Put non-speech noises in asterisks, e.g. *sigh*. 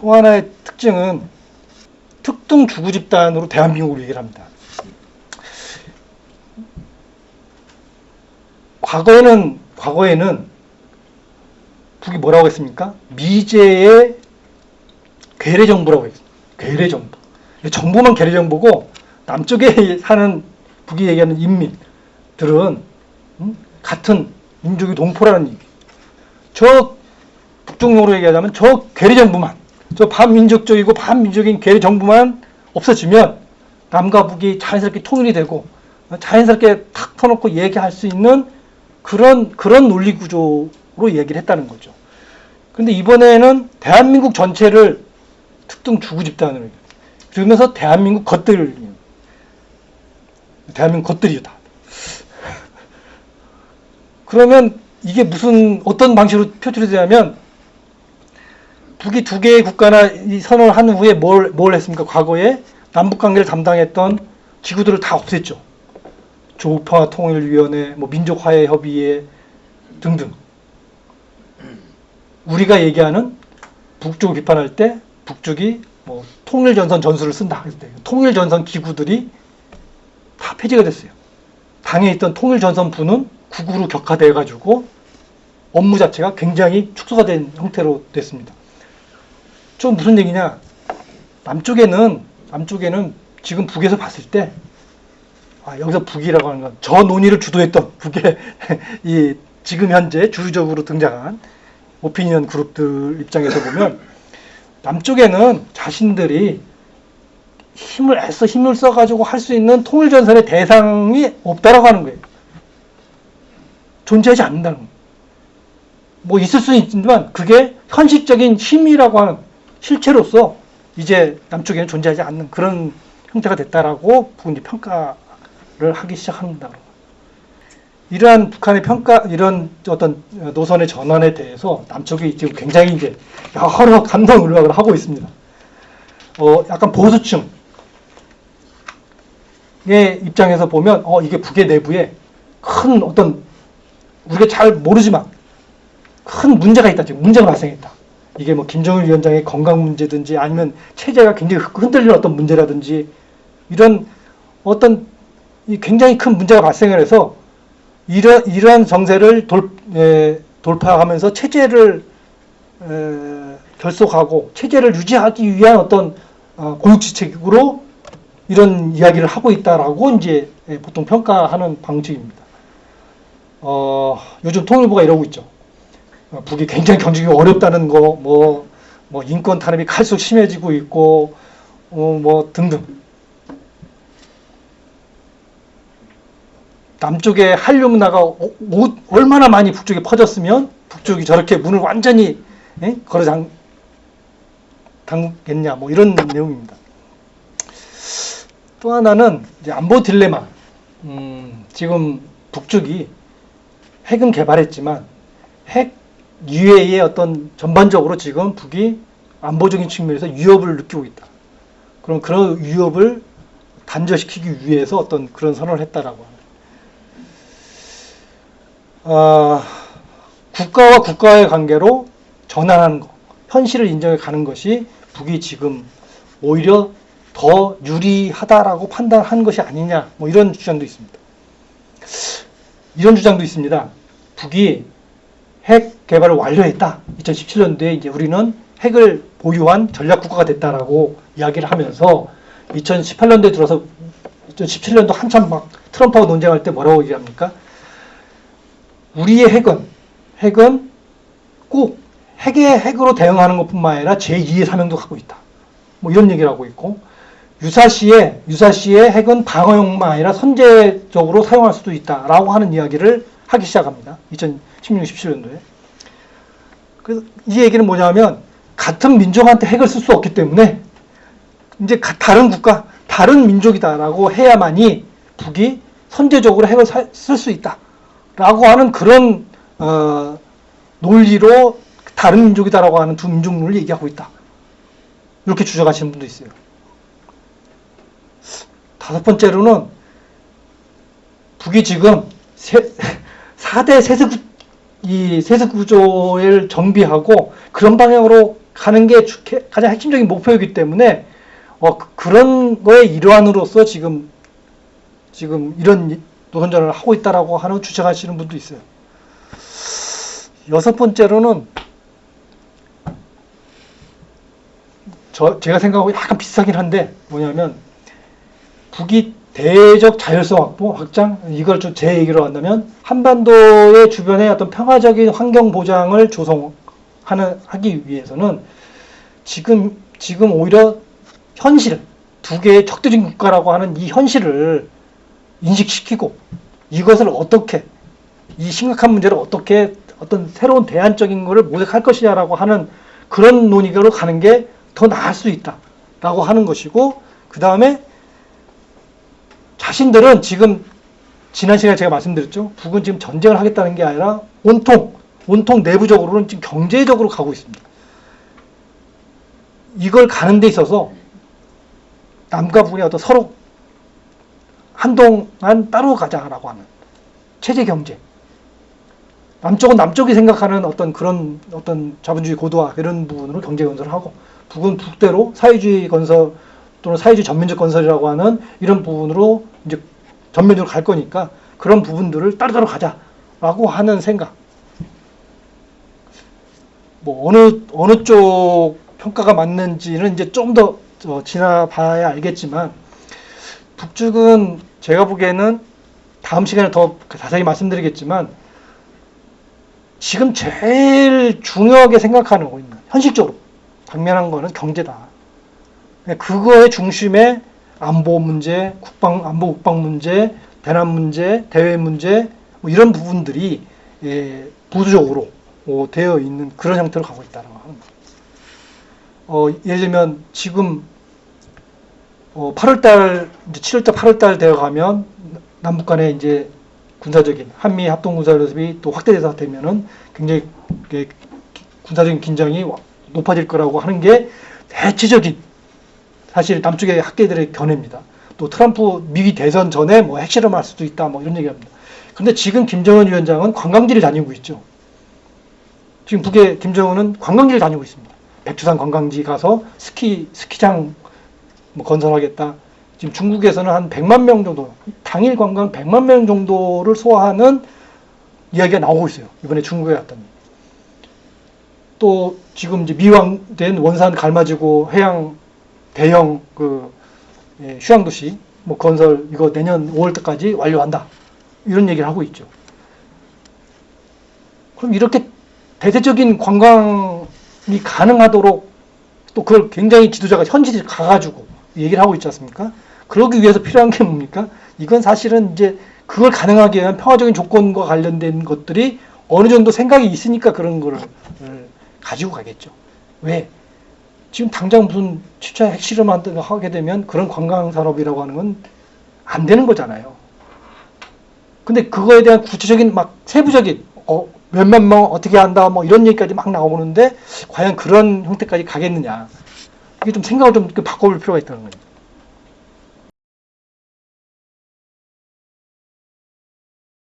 또 하나의 특징은 특등 주구 집단으로 대한민국을 얘기를 합니다. 과거에는 과거에는 북이 뭐라고 했습니까? 미제의 괴뢰 정부라고 했습니다. 괴뢰 정부. 정부만 괴뢰 정부고 남쪽에 *laughs* 사는 북이 얘기하는 인민들은 음? 같은 민족의 동포라는 얘기. 저 북쪽용어로 얘기하자면 저 괴뢰 정부만, 저 반민족적이고 반민족인 괴뢰 정부만 없어지면 남과 북이 자연스럽게 통일이 되고 자연스럽게 탁 터놓고 얘기할 수 있는 그런 그런 논리 구조로 얘기를 했다는 거죠. 근데 이번에는 대한민국 전체를 특등 주구 집단으로. 그러면서 대한민국 것들 대한민국 것들이다. *laughs* 그러면 이게 무슨 어떤 방식으로 표출이 되냐면 북이 두 개의 국가나 이 선언을 한 후에 뭘, 뭘 했습니까? 과거에 남북 관계를 담당했던 기구들을 다 없앴죠. 조우파 통일위원회, 뭐 민족화해 협의회 등등. 우리가 얘기하는 북쪽을 비판할 때 북쪽이 뭐 통일전선 전술을 쓴다 통일전선 기구들이 다 폐지가 됐어요. 당에 있던 통일전선부는 국으로 격화돼 가지고 업무 자체가 굉장히 축소화된 형태로 됐습니다. 좀 무슨 얘기냐? 남쪽에는 남쪽에는 지금 북에서 봤을 때 아, 여기서 북이라고 하는 건 저 논의를 주도했던 북의 *laughs* 이 지금 현재 주류적으로 등장한 오피니언 그룹들 입장에서 보면 *laughs* 남쪽에는 자신들이 힘을 애써 힘을 써가지고 할 수 있는 통일 전선의 대상이 없다라고 하는 거예요. 존재하지 않는다는 거예요. 뭐 있을 수는 있지만 그게 현실적인 힘이라고 하는 실체로서 이제 남쪽에는 존재하지 않는 그런 형태가 됐다라고 북은 평가를 하기 시작합니다. 이러한 북한의 평가, 이런 어떤 노선의 전환에 대해서 남쪽이 지금 굉장히 이제 여러 감동 울박을 하고 있습니다. 어, 약간 보수층의 입장에서 보면, 어, 이게 북의 내부에 큰 어떤, 우리가 잘 모르지만 큰 문제가 있다. 지금 문제가 발생했다. 이게 뭐 김정일 위원장의 건강 문제든지 아니면 체제가 굉장히 흔들리는 어떤 문제라든지 이런 어떤 이 굉장히 큰 문제가 발생을 해서 이러, 이러한 정세를 돌, 에, 돌파하면서 체제를 에, 결속하고 체제를 유지하기 위한 어떤 어, 고육지책으로 이런 이야기를 하고 있다라고 이제 에, 보통 평가하는 방식입니다. 어, 요즘 통일부가 이러고 있죠. 어, 북이 굉장히 경쟁이 어렵다는 거, 뭐, 뭐 인권 탄압이 갈수록 심해지고 있고, 어, 뭐 등등. 남쪽의 한류 문화가 오- 오- 얼마나 많이 북쪽에 퍼졌으면 북쪽이 저렇게 문을 완전히 예? 걸어 잠, 당겠냐 뭐 이런 내용입니다. 또 하나는 이제 안보 딜레마. 음, 지금 북쪽이 핵은 개발했지만 핵 이외의 어떤 전반적으로 지금 북이 안보적인 측면에서 위협을 느끼고 있다. 그럼 그런 위협을 단절시키기 위해서 어떤 그런 선언을 했다라고 합니다. 아, 국가와 국가의 관계로 전환하는 것, 현실을 인정해 가는 것이 북이 지금 오히려 더 유리하다라고 판단한 것이 아니냐, 뭐 이런 주장도 있습니다. 이런 주장도 있습니다. 북이 핵 개발을 완료했다. 2017년도에 이제 우리는 핵을 보유한 전략 국가가 됐다라고 이야기를 하면서 2018년도에 들어서 2017년도 한참 막 트럼프하고 논쟁할 때 뭐라고 얘기합니까? 우리의 핵은 핵은 꼭 핵의 핵으로 대응하는 것뿐만 아니라 제2의 사명도 갖고 있다. 뭐 이런 얘기를 하고 있고 유사시에 유사시의 핵은 방어용만 아니라 선제적으로 사용할 수도 있다라고 하는 이야기를 하기 시작합니다. 2016, 17년도에. 이 얘기는 뭐냐면 같은 민족한테 핵을 쓸 수 없기 때문에 이제 가- 다른 국가, 다른 민족이다라고 해야만이 북이 선제적으로 핵을 쓸 수 있다라고 하는 그런 어, 논리로 다른 민족이다라고 하는 두 민족론을 얘기하고 있다. 이렇게 주장하시는 분도 있어요. 다섯 번째로는 북이 지금 세, 4대 세세 구, 이 세세 구조를 정비하고 그런 방향으로 가는 게 주- 가장 핵심적인 목표이기 때문에 어, 그- 그런 거의 일환으로서 지금 지금 이런 노선전을 하고 있다라고 하는 주장하시는 분도 있어요. 여섯 번째로는 저 제가 생각하고 약간 비슷하긴 한데 뭐냐면 북이 대적 자율성 확보 확장 이걸 좀 제 얘기로 한다면 한반도의 주변에 어떤 평화적인 환경 보장을 조성하는 하기 위해서는 지금 지금 오히려 현실 두 개의 적대적인 국가라고 하는 이 현실을 인식시키고 이것을 어떻게 이 심각한 문제를 어떻게 어떤 새로운 대안적인 것을 모색할 것이냐라고 하는 그런 논의로 가는 게 더 나을 수 있다라고 하는 것이고 그 다음에 자신들은 지금 지난 시간에 제가 말씀드렸죠. 북은 지금 전쟁을 하겠다는 게 아니라 온통 온통 내부적으로는 지금 경제적으로 가고 있습니다. 이걸 가는 데 있어서 남과 북이 어떤 서로 한동안 따로 가자라고 하는 체제 경제. 남쪽은 남쪽이 생각하는 어떤 그런 어떤 자본주의 고도화 이런 부분으로 경제 건설을 하고 북은 북대로 사회주의 건설 또는 사회주의 전면적 건설이라고 하는 이런 부분으로 이제 전면적으로 갈 거니까 그런 부분들을 따로따로 가자라고 하는 생각. 뭐 어느 어느 쪽 평가가 맞는지는 이제 좀 더 지나봐야 알겠지만 북측은 제가 보기에는 다음 시간에 더 자세히 말씀드리겠지만 지금 제일 중요하게 생각하는 거는 현실적으로 당면한 거는 경제다. 그거의 중심에 안보 문제, 국방 안보 국방 문제, 대남 문제, 대외 문제 뭐 이런 부분들이 예, 부수적으로 어, 되어 있는 그런 형태로 가고 있다는 거예요. 어, 예를 들면 지금 어, 8월달, 이제 7월달, 8월달 되어 가면 남북 간에 이제 군사적인 한미 합동 군사 연습이 또 확대돼서 되면은 굉장히 이게 군사적인 긴장이 와- 높아질 거라고 하는 게 대체적인 사실 남쪽의 학계들의 견해입니다. 또 트럼프 미국 대선 전에 뭐 핵실험할 수도 있다 뭐 이런 얘기합니다. 근데 지금 김정은 위원장은 관광지를 다니고 있죠. 지금 북의 김정은은 관광지를 다니고 있습니다. 백두산 관광지 가서 스키 스키장 뭐 건설하겠다. 지금 중국에서는 한 100만 명 정도, 당일 관광 100만 명 정도를 소화하는 이야기가 나오고 있어요. 이번에 중국에 갔더니. 또 지금 이제 미왕된 원산 갈마지구 해양 대형 그 예, 휴양 도시 뭐 건설 이거 내년 5월 때까지 완료한다. 이런 얘기를 하고 있죠. 그럼 이렇게 대대적인 관광이 가능하도록 또 그걸 굉장히 지도자가 현지에 가가지고 얘기를 하고 있지 않습니까? 그러기 위해서 필요한 게 뭡니까? 이건 사실은 이제 그걸 가능하게 위한 평화적인 조건과 관련된 것들이 어느 정도 생각이 있으니까 그런 거를 을 가지고 가겠죠. 왜? 지금 당장 무슨 진짜 핵실험 한다고 하게 되면 그런 관광 산업이라고 하는 건 안 되는 거잖아요. 근데 그거에 대한 구체적인 막 세부적인 어, 몇몇 명 어떻게 한다 뭐 이런 얘기까지 막 나오는데 과연 그런 형태까지 가겠느냐 이게 좀 생각을 좀 바꿔볼 필요가 있다는 거죠.